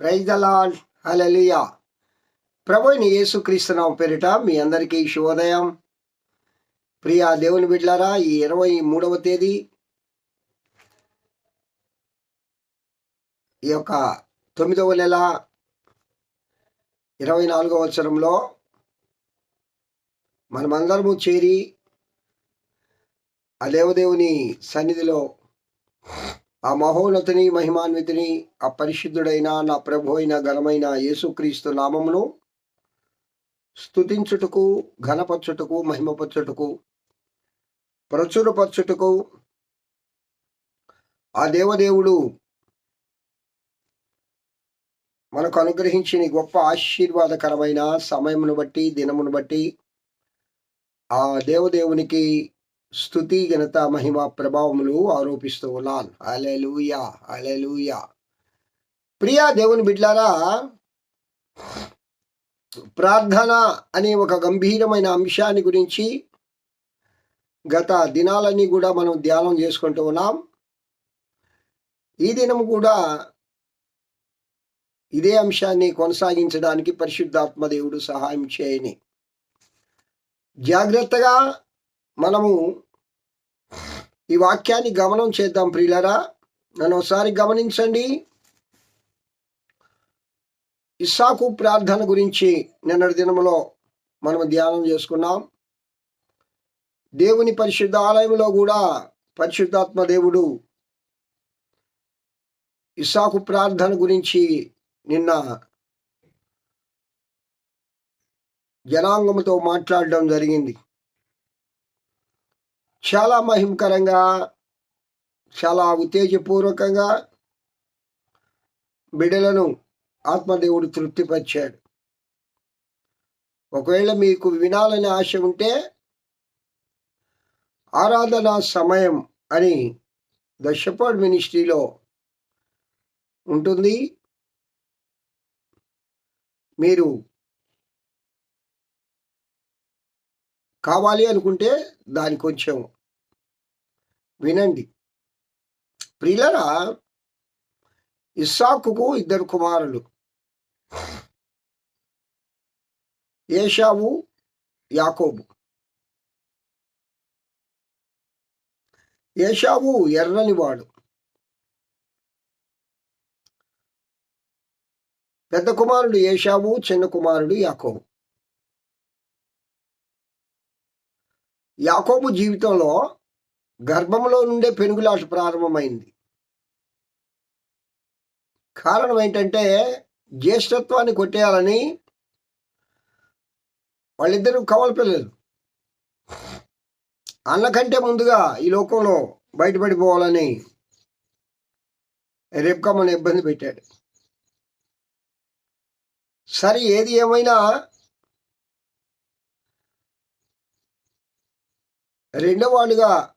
Praise Dalal హలలియా ప్రభుని యేసుక్రీస్తునాం పేరిట మీ అందరికీ శుభోదయం. ప్రియా దేవుని బిడ్లారా ఈ ఇరవై మూడవ తేదీ ఈ యొక్క తొమ్మిదవ నెల ఇరవై నాలుగవ సంవత్సరంలో మనమందరము చేరి ఆ దేవదేవుని సన్నిధిలో ఆ మహోన్నతిని మహిమాన్వితిని ఆ పరిశుద్ధుడైన నా ప్రభు అయిన ఘనమైన యేసుక్రీస్తు నామమును స్తుతించుటకు ఘనపరచుటకు మహిమపరచుటకు ప్రచురపరచుటకు ఆ దేవదేవుడు మనకు అనుగ్రహించిన గొప్ప ఆశీర్వాదకరమైన సమయమును బట్టి దినమును బట్టి ఆ దేవదేవునికి స్థుతి ఘనత మహిమ ప్రభావములు ఆరోపిస్తూ ఉన్నాను. అలెలుయా అలెలుయా ప్రియా దేవుని బిడ్లారా ప్రార్థన అనే ఒక గంభీరమైన అంశాన్ని గురించి గత దినాలన్నీ కూడా మనం ధ్యానం చేసుకుంటూ ఉన్నాం. ఈ దినం కూడా ఇదే అంశాన్ని కొనసాగించడానికి పరిశుద్ధాత్మ దేవుడు సహాయం చేయని. జాగ్రత్తగా మనము ఈ వాక్యాన్ని గమనం చేద్దాం ప్రియులరా. నన్ను ఒకసారి గమనించండి. ఇస్సాకు ప్రార్థన గురించి నిన్నటి దినములో మనం ధ్యానం చేసుకున్నాం. దేవుని పరిశుద్ధ ఆలయంలో కూడా పరిశుద్ధాత్మ దేవుడు ఇస్సాకు ప్రార్థన గురించి నిన్న జనాంగముతో మాట్లాడడం జరిగింది. చాలా మహిమకరంగా చాలా ఉత్తేజపూర్వకంగా బిడ్డలను ఆత్మదేవుడు తృప్తిపరిచాడు. ఒకవేళ మీకు వినాలని ఆశ ఉంటే ఆరాధన సమయం అని ద షెపర్డ్ మినిస్ట్రీలో ఉంటుంది. మీరు కావాలి అనుకుంటే దాని కొంచెం వినండి. ప్రియులరా ఇస్సాకుకు ఇద్దరు కుమారులు. ఏషావు యాకోబు. ఏషావు ఎర్రనివాడు పెద్ద కుమారుడు ఏషావు చిన్న కుమారుడు యాకోబు. యాకోబు జీవితంలో గర్భంలో నుండే పెనుగులాట ప్రారంభమైంది. కారణం ఏంటంటే జ్యేష్ఠత్వాన్ని కొట్టేయాలని వాళ్ళిద్దరూ కవల పిల్లలు. అన్నకంటే ముందుగా ఈ లోకంలో బయటపడిపోవాలని రేపుకమ్మని ఇబ్బంది పెట్టాడు. సరే ఏది ఏమైనా రెండో వాళ్ళుగా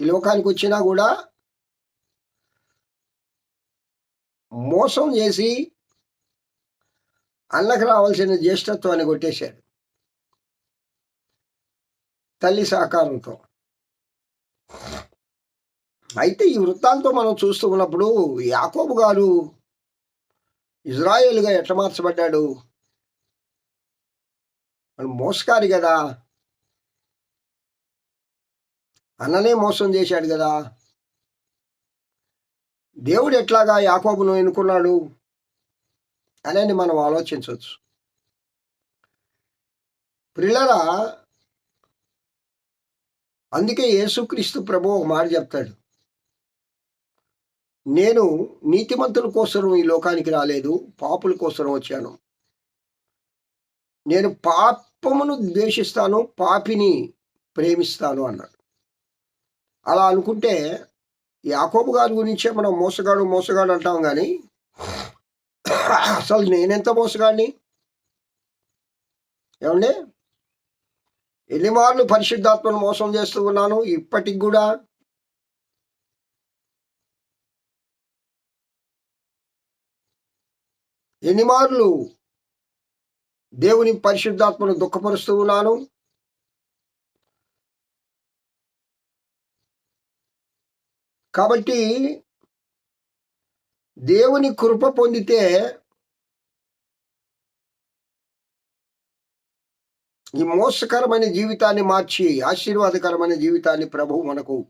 ఈ లోకానికి వచ్చినా కూడా మోసం చేసి అన్నకు రావాల్సిన జ్యేష్ఠత్వాన్ని కొట్టేశాడు. తల్లి సహకారంతో. అయితే ఈ వృత్తాంతం మనం చూస్తూ ఉన్నప్పుడు యాకోబు గారు ఇజ్రాయేల్గా ఎట్లా మార్చబడ్డాడు? మోసకారి కదా. అన్ననే మోసం చేశాడు కదా. దేవుడు ఎట్లాగా యాకోబును ఎన్నుకున్నాడు అనేది మనం ఆలోచించవచ్చు. ప్రిల్లరా అందుకే యేసుక్రీస్తు ప్రభు ఒక మాట చెప్తాడు. నేను నీతిమంతుల కోసం ఈ లోకానికి రాలేదు పాపుల కోసం వచ్చాను. నేను పాపమును ద్వేషిస్తాను పాపిని ప్రేమిస్తాను అన్నాడు. అలా అనుకుంటే యాకోబు గారి గురించే మనం మోసగాడు మోసగాడు అంటాం కానీ అసలు నేనెంత మోసగాడిని? ఏమండి? ఎన్ని మార్లు పరిశుద్ధాత్మను మోసం చేస్తూ ఉన్నాను ఇప్పటికి కూడా. ఎన్ని మార్లు దేవుని పరిశుద్ధాత్మను దుఃఖపరుస్తూ ఉన్నాను కాబట్టి దేవుని కృప పొందితే ఈ మోసకరమైన జీవితాన్ని మార్చి ఆశీర్వాదకరమైన జీవితాన్ని ప్రభువు మనకు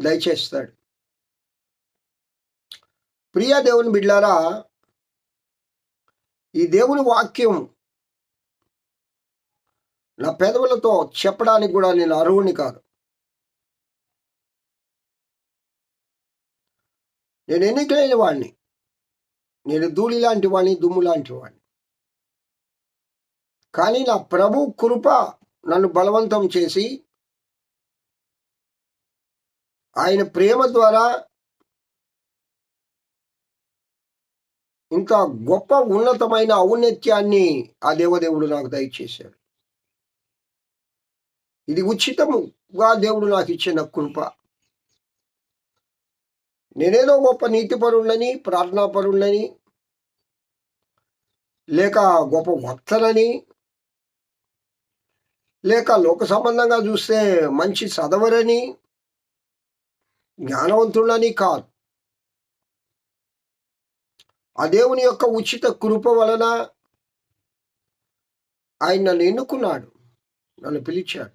దయచేస్తాడు. ప్రియ దేవుని బిడ్లారా ఈ దేవుని వాక్యం నా పెదవులతో చెప్పడానికి కూడా నేను అర్హుని కాదు. నేను ఎన్నికలేని వాడిని నేను ధూళి లాంటి వాడిని దుమ్ము లాంటి వాడిని కానీ నా ప్రభు కృప నన్ను బలవంతం చేసి ఆయన ప్రేమ ద్వారా ఇంత గొప్ప ఉన్నతమైన ఔన్నత్యాన్ని ఆ దేవదేవుడు నాకు దయచేశాడు. ఇది ఉచితముగా దేవుడు నాకు ఇచ్చిన కృప. నేనేదో గొప్ప నీతిపరుణ్ణని ప్రార్థనాపరుణ్ణని లేక గొప్ప వక్తలని లేక లోక సంబంధంగా చూస్తే మంచి చదవరని జ్ఞానవంతుడని కాదు. ఆ దేవుని యొక్క ఉచిత కృప వలన ఆయన నన్ను ఎన్నుకున్నాడు నన్ను పిలిచాడు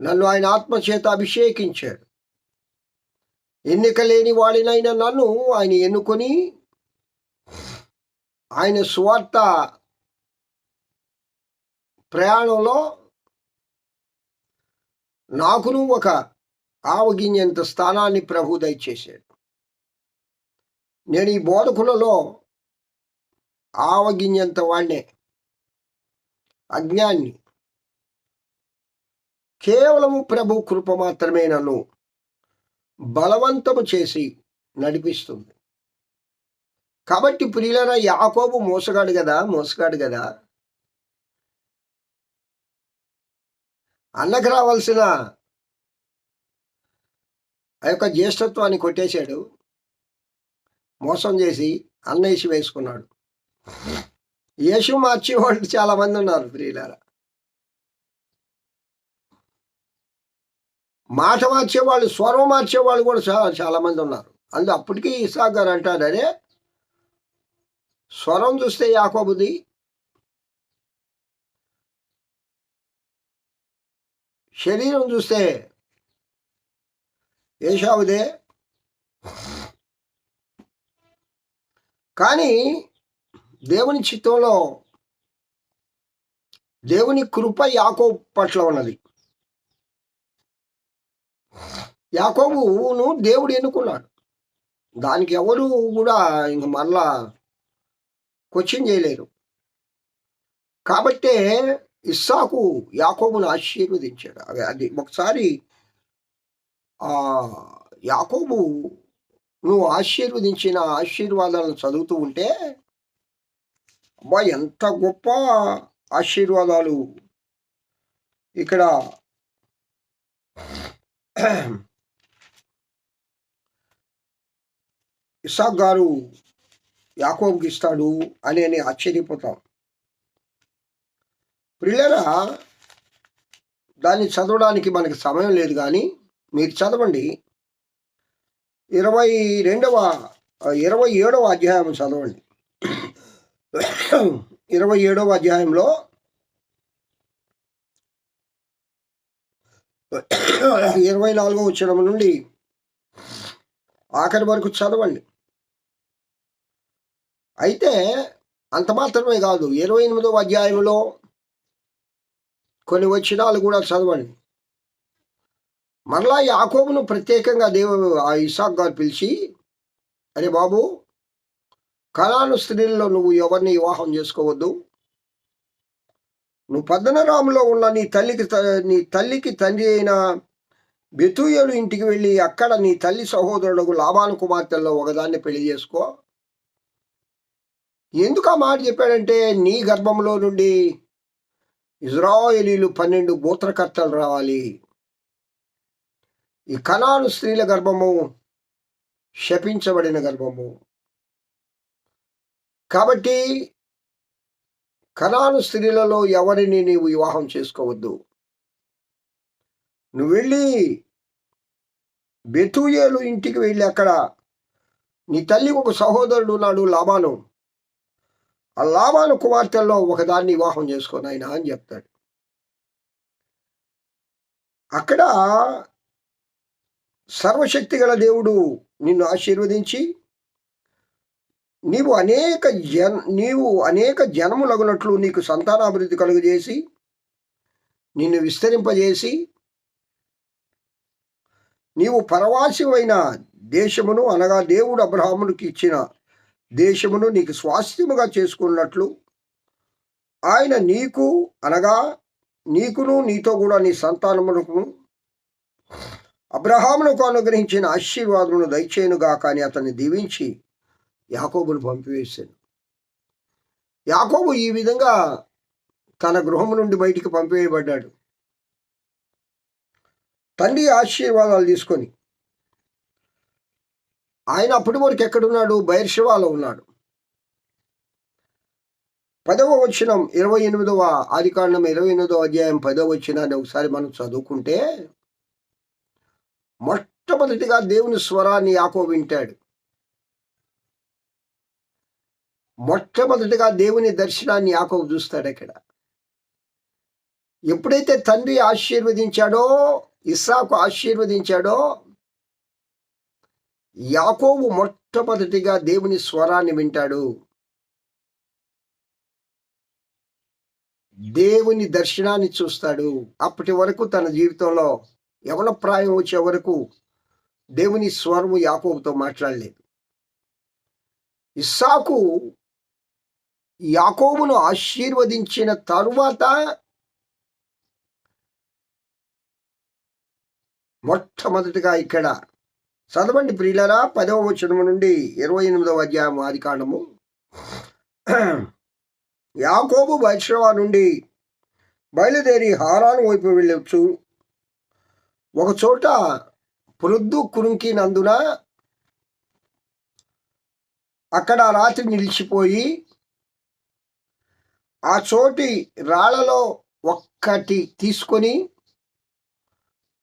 నన్ను ఆయన ఆత్మచేత అభిషేకించాడు. ఎన్నిక లేని వాడినైన నన్ను ఆయన ఎన్నుకొని ఆయన స్వార్థ ప్రయాణంలో నాకును ఒక ఆవగింజంత స్థానాన్ని ప్రభు దయచేశాడు. నేను ఈ బోధకులలో ఆవగింజంత వాడినే. అజ్ఞాన్ని కేవలము ప్రభు కృప మాత్రమే నన్ను బలవంతము చేసి నడిపిస్తుంది. కాబట్టి ప్రియులైన యాకోబు మోసగాడు కదా మోసగాడు కదా. అన్నకు రావాల్సిన ఆ యొక్క జ్యేష్ఠత్వాన్ని కొట్టేశాడు. మోసం చేసి అన్న వేసి వేసుకున్నాడు. యేసు మార్చేవాళ్ళు చాలా మంది ఉన్నారు ప్రియులారా. మాట మార్చేవాళ్ళు స్వరం మార్చేవాళ్ళు కూడా చాలా చాలామంది ఉన్నారు. అందు అప్పటికీ ఇసాక్ గారు అంటారు అరే స్వరం చూస్తే యాకోబుది శరీరం చూస్తే ఏషావుదే. కానీ దేవుని చిత్తంలో దేవుని కృప యాకో పట్ల ఉన్నది. యాకోబును దేవుడు ఎన్నుకున్నాడు. దానికి ఎవరు కూడా ఇంక మరలా క్వశ్చన్ చేయలేరు. కాబట్టే ఇస్సాకు యాకోబును ఆశీర్వదించాడు. అది అది ఒకసారి ఆ యాకోబు నువ్వు ఆశీర్వదించిన ఆశీర్వాదాలను చదువుతూ ఉంటే అబ్బా ఎంత గొప్ప ఆశీర్వాదాలు. ఇక్కడ ఇసాక్ గారు యాకోబుకి ఇస్తాడు అని అని ఆశ్చర్యపోతాం. ప్రిల్లరా దాన్ని చదవడానికి మనకి సమయం లేదు కానీ మీరు చదవండి. ఇరవై రెండవ ఇరవై ఏడవ అధ్యాయం చదవండి. ఇరవై ఏడవ అధ్యాయంలో ఇరవై నాలుగో వచ్చిన నుండి ఆఖరి వరకు చదవండి. అయితే అంత మాత్రమే కాదు ఇరవై ఎనిమిదవ అధ్యాయంలో కొన్ని వచ్చినాలు కూడా చదవండి. మరలా యాకోబును ప్రత్యేకంగా దేవ ఆ ఇసాక్ గారు పిలిచి అరే బాబు కళాను స్త్రీల్లో నువ్వు ఎవరిని వివాహం చేసుకోవద్దు? నువ్వు పద్మనరాములో ఉన్న నీ తల్లికి నీ తల్లికి తండ్రి అయిన బెతుయలు ఇంటికి వెళ్ళి అక్కడ నీ తల్లి సహోదరుడు లాభాను కుమార్తెల్లో ఒకదాన్ని పెళ్ళి చేసుకో. ఎందుకు ఆ మాట చెప్పాడంటే నీ గర్భంలో నుండి ఇజ్రాయేలీలు పన్నెండు గోత్రకర్తలు రావాలి. ఈ కణాలు స్త్రీల గర్భము శపించబడిన గర్భము. కాబట్టి కణాను స్త్రీలలో ఎవరిని నీవు వివాహం చేసుకోవద్దు. నువ్వు వెళ్ళి బెతుయేలు ఇంటికి వెళ్ళి అక్కడ నీ తల్లికి ఒక సహోదరుడు ఉన్నాడు లాభాను ఆ లాభాను కుమార్తెల్లో ఒకదాన్ని వివాహం చేసుకొని ఆయన అని చెప్తాడు. అక్కడ సర్వశక్తి గల దేవుడు నిన్ను ఆశీర్వదించి నీవు అనేక జన్ నీవు అనేక జనములగునట్లు నీకు సంతానాభివృద్ధి కలుగజేసి నిన్ను విస్తరింపజేసి నీవు పరవాసివైన దేశమును అనగా దేవుడు అబ్రహామునికి ఇచ్చిన దేశమును నీకు స్వాస్థ్యముగా చేసుకున్నట్లు ఆయన నీకు అనగా నీకును నీతో కూడా నీ సంతానమునకు అబ్రహామునకు అనుగ్రహించిన ఆశీర్వాదమును దయచేయునుగా కానీ అతన్ని దీవించి యాకోబును పంపివేశాను. యాకోబు ఈ విధంగా తన గృహం నుండి బయటికి పంపివేయబడ్డాడు. తండ్రి ఆశీర్వాదాలు తీసుకొని ఆయన అప్పటి వరకు ఎక్కడున్నాడు? బైర్షవాలో ఉన్నాడు. పదవ వచనం ఇరవై ఎనిమిదవ ఆదికాండం ఇరవై ఎనిమిదవ అధ్యాయం పదవ వచనాన్ని ఒకసారి మనం చదువుకుంటే మొట్టమొదటిగా దేవుని స్వరాన్ని యాకో వింటాడు. మొట్టమొదటిగా దేవుని దర్శనాన్ని యాకో చూస్తాడు అక్కడ. ఎప్పుడైతే తండ్రి ఆశీర్వదించాడో ఇస్సాకు ఆశీర్వదించాడో యాకోబు మొట్టమొదటిగా దేవుని స్వరాన్ని వింటాడు. దేవుని దర్శనాన్ని చూస్తాడు. అప్పటి వరకు తన జీవితంలో ఎవరి ప్రాయం వచ్చే వరకు దేవుని స్వరము యాకోబుతో మాట్లాడలేదు. ఇస్సాకు యాకోబును ఆశీర్వదించిన తరువాత మొట్టమొదటిగా ఇక్కడ చదవండి ప్రియులరా పదవ వచనము నుండి ఇరవై ఎనిమిదవ అధ్యాయం ఆది కాండము యాకోబు బైశ్రవా నుండి బయలుదేరి హారాను వైపు వెళ్ళొచ్చు. ఒక చోట పొరుద్దు కురుంకినందున అక్కడ రాత్రి నిలిచిపోయి ఆ చోటి రాళ్ళలో ఒక్కటి తీసుకొని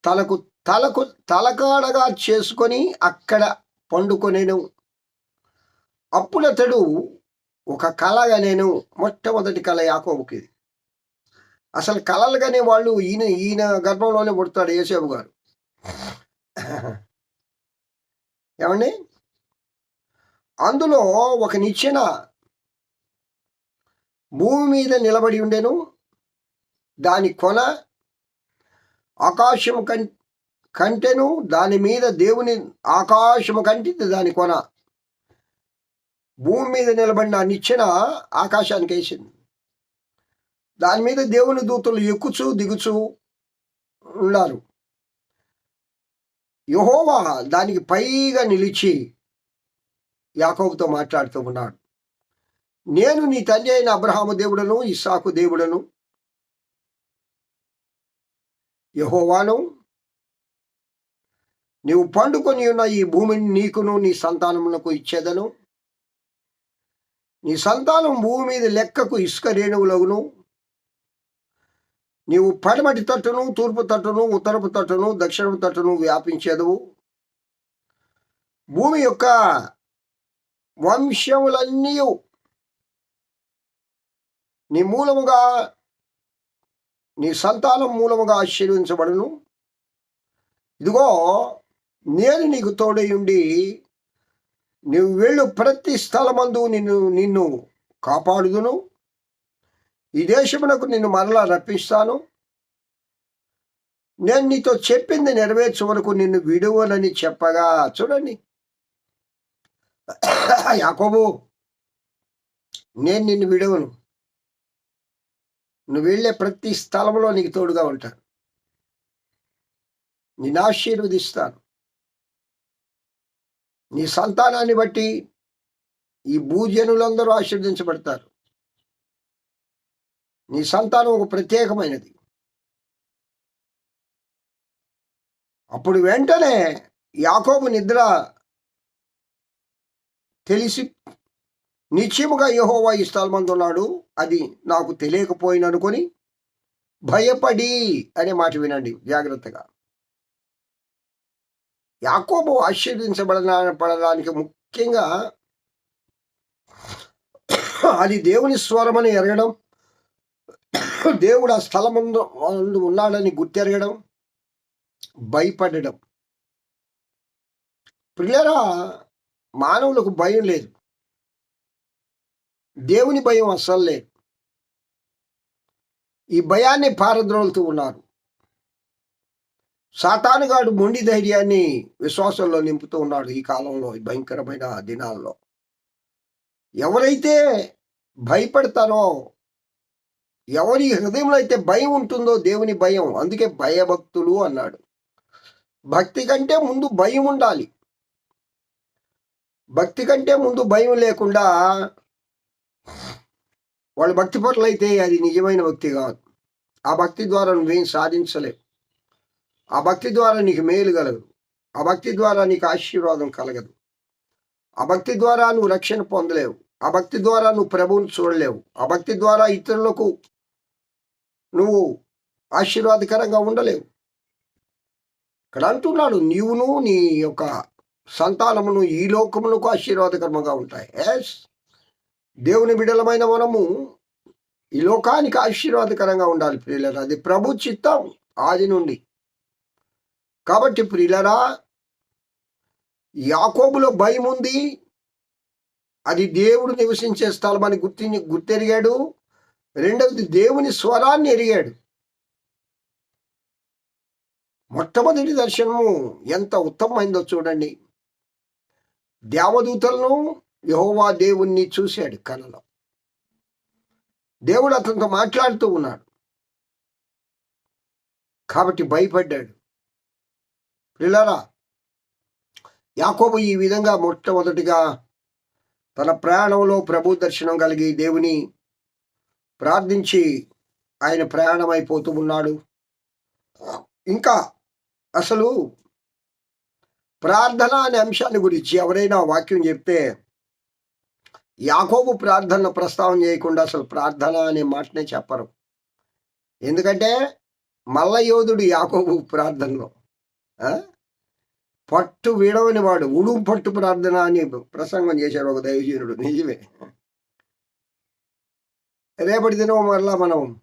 తలకు తలకు తలకాడగా చేసుకొని అక్కడ పండుకొనేను. అప్పుడతడు ఒక కళగా నేను మొట్టమొదటి కళ యాకోబుకి. అసలు కళలుగానే వాళ్ళు ఈయన ఈయన గర్భంలోనే పుడతాడు యేసేబు గారు. ఏమండి? అందులో ఒక నిచ్చెన భూమి మీద నిలబడి ఉండెను. దాని కొన ఆకాశం కం కంటెను దాని మీద దేవుని ఆకాశము కంటింది దాని కొన. భూమి మీద నిలబడిన నిచ్చెన ఆకాశానికి వేసింది. దాని మీద దేవుని దూతలు ఎక్కుచు దిగుచు ఉన్నారు. యహోవా దానికి పైగా నిలిచి యాకోబుతో మాట్లాడుతూ ఉన్నాడు. నేను నీ తండ్రి అయిన అబ్రహాము దేవుడను ఇస్సాకు దేవుడను యహోవాను నీవు పండుకొని ఉన్న ఈ భూమిని నీకును నీ సంతానములకు ఇచ్చేదను. నీ సంతానం భూమి మీద లెక్కకు ఇసుక రేణువులగును. నీవు పడమటి తట్టును తూర్పు తట్టును ఉత్తరపు తట్టును దక్షిణపు తట్టును వ్యాపించేదవు. భూమి యొక్క వంశములన్నీ నీ మూలముగా నీ సంతానం మూలముగా ఆశీర్వించబడును ఇదిగో నేను నీకు తోడై ఉండి నువ్వు వెళ్ళు ప్రతి స్థలమందు నిన్ను నిన్ను కాపాడుదును. ఈ దేశమునకు నిన్ను మరలా రప్పిస్తాను. నేను నీతో చెప్పింది నెరవేర్చే వరకు నిన్ను విడువనని చెప్పగా చూడండి. యాకోబు నేను నిన్ను విడవను. నువ్వు వెళ్ళే ప్రతి స్థలంలో నీకు తోడుగా ఉంటాను. నిన్ను ఆశీర్వదిస్తాను. నీ సంతానాన్ని బట్టి ఈ భూజనులందరూ ఆశీర్వదించబడతారు. నీ సంతానం ఒక ప్రత్యేకమైనది. అప్పుడు వెంటనే యాకోబు నిద్ర తెలిసి నిశ్చయముగా యహోవా ఈ స్థలమందు ఉన్నాడు. అది నాకు తెలియకపోయిననుకొని భయపడి అనే మాట వినండి జాగ్రత్తగా. యాకోబు ఆశీర్వదించబడ పడడానికి ముఖ్యంగా అది దేవుని స్వరమని ఎరగడం దేవుడు ఆ స్థలం ఉన్నాడని గుర్తెరగడం భయపడడం. పిల్లరా మానవులకు భయం లేదు. దేవుని భయం అస్సలు లేదు. ఈ భయాన్ని పారద్రోలుతూ ఉన్నారు. సాతానుగాడు మొండి ధైర్యాన్ని విశ్వాసంలో నింపుతూ ఉన్నాడు ఈ కాలంలో ఈ భయంకరమైన దినాల్లో. ఎవరైతే భయపడతారో ఎవరి హృదయంలో అయితే భయం ఉంటుందో దేవుని భయం అందుకే భయభక్తులు అన్నాడు. భక్తి కంటే ముందు భయం ఉండాలి. భక్తి కంటే ముందు భయం లేకుండా వాళ్ళు భక్తి పట్ల అయితే అది నిజమైన భక్తి కాదు. ఆ భక్తి ద్వారా నువ్వేం సాధించలేవు. ఆ భక్తి ద్వారా నీకు మేలు కలగదు. ఆ భక్తి ద్వారా నీకు ఆశీర్వాదం కలగదు. ఆ భక్తి ద్వారా నువ్వు రక్షణ పొందలేవు. ఆ భక్తి ద్వారా నువ్వు ప్రభువుని చూడలేవు. ఆ భక్తి ద్వారా ఇతరులకు నువ్వు ఆశీర్వాదకరంగా ఉండలేవు. ఇక్కడ అంటున్నాడు నీవును నీ యొక్క సంతానమును ఈ లోకమునకు ఆశీర్వాదకరంగా ఉంటాయి. ఎస్ దేవుని బిడలమైన మనము ఈ లోకానికి ఆశీర్వాదకరంగా ఉండాలి ప్రియులరా. అది ప్రభు చిత్తం ఆది నుండి. కాబట్టి ప్రిలరా యాకోబులో భయం ఉంది అది దేవుడు నివసించే స్థలం అని గుర్తి గుర్తెరిగాడు. రెండవది దేవుని స్వరాన్ని ఎరిగాడు. మొట్టమొదటి దర్శనము ఎంత ఉత్తమమైందో చూడండి. దేవదూతలను యహోవా దేవుణ్ణి చూశాడు కలలో. దేవుడు అతనితో మాట్లాడుతూ ఉన్నాడు. కాబట్టి భయపడ్డాడు. పిల్లరా యాకోబు ఈ విధంగా మొట్టమొదటిగా తన ప్రయాణంలో ప్రభు దర్శనం కలిగి దేవుని ప్రార్థించి ఆయన ప్రయాణం అయిపోతూ ఉన్నాడు. ఇంకా అసలు ప్రార్థన అనే అంశాన్ని గురించి ఎవరైనా వాక్యం చెప్తే యాకోబు ప్రార్థన ప్రస్తావన చేయకుండా అసలు ప్రార్థన అనే మాటనే చెప్పరు. ఎందుకంటే మల్లయోధుడు యాకోబు ప్రార్థనలో పట్టు వీడవని వాడు ఉడుం పట్టు ప్రార్థన అని ప్రసంగం చేశాడు ఒక దైవజీనుడు. నిజమే. రేపటి దినం మరలా మనం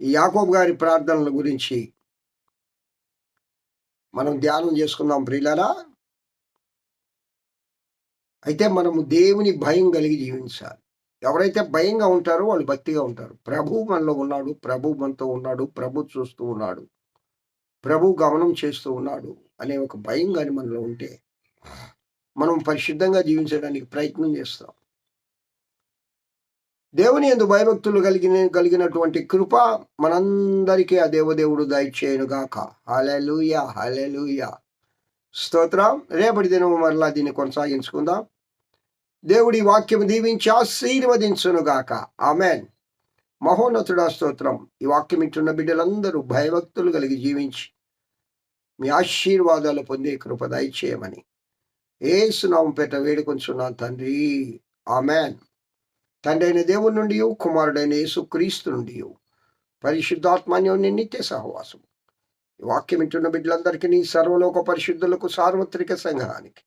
ఈ గారి ప్రార్థనల గురించి మనం ధ్యానం చేసుకుందాం ప్రియులరా. అయితే మనము దేవుని భయం కలిగి జీవించాలి. ఎవరైతే భయంగా ఉంటారో వాళ్ళు భక్తిగా ఉంటారు. ప్రభు మనలో ఉన్నాడు ప్రభు మనతో ఉన్నాడు ప్రభు చూస్తూ ఉన్నాడు. ప్రభు గమనం చేస్తూ ఉన్నాడు అనే ఒక భయం కానీ మనలో ఉంటే మనం పరిశుద్ధంగా జీవించడానికి ప్రయత్నం చేస్తాం. దేవుని ఎందు భయభక్తులు కలిగిన కలిగినటువంటి కృప మనందరికీ ఆ దేవదేవుడు దయచేయనుగాక హలెలుయా హలెలుయా స్తోత్రం. రేపటి దినం మరలా దీన్ని కొనసాగించుకుందాం. దేవుడి వాక్యం దీవించి ఆశీర్వదించునుగాక ఆమెన్. మహోన్నతుడా స్తోత్రం. ఈ వాక్యం ఇచ్చున్న బిడ్డలందరూ భయభక్తులు కలిగి జీవించి మీ ఆశీర్వాదాలు పొందే కృప దయచేయమని ఏసునామం పేట వేడుకొంచున్నాను తండ్రి. ఆమెన్. తండ్రి అయిన దేవుడి నుండి కుమారుడైన యేసు క్రీస్తు నుండి పరిశుద్ధాత్మాన్యం నిత్య సహవాసం. వాక్యం వింటున్న బిడ్డలందరికీ సర్వలోక పరిశుద్ధులకు సార్వత్రిక సంఘానికి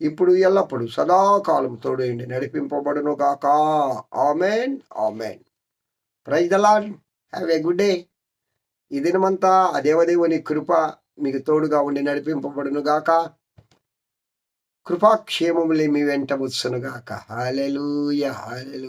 ఇప్పుడు ఎల్లప్పుడూ సదాకాలం తోడేయండి నడిపింపబడును గాక amen. Amen. Praise the Lord have a good day ఈ దినమంతా ఆ దేవదేవుని కృప మీకు తోడుగా ఉండి నడిపింపబడును గాక. కృపాక్షేమములే మీ వెంట వచ్చును గాక. హాలెలు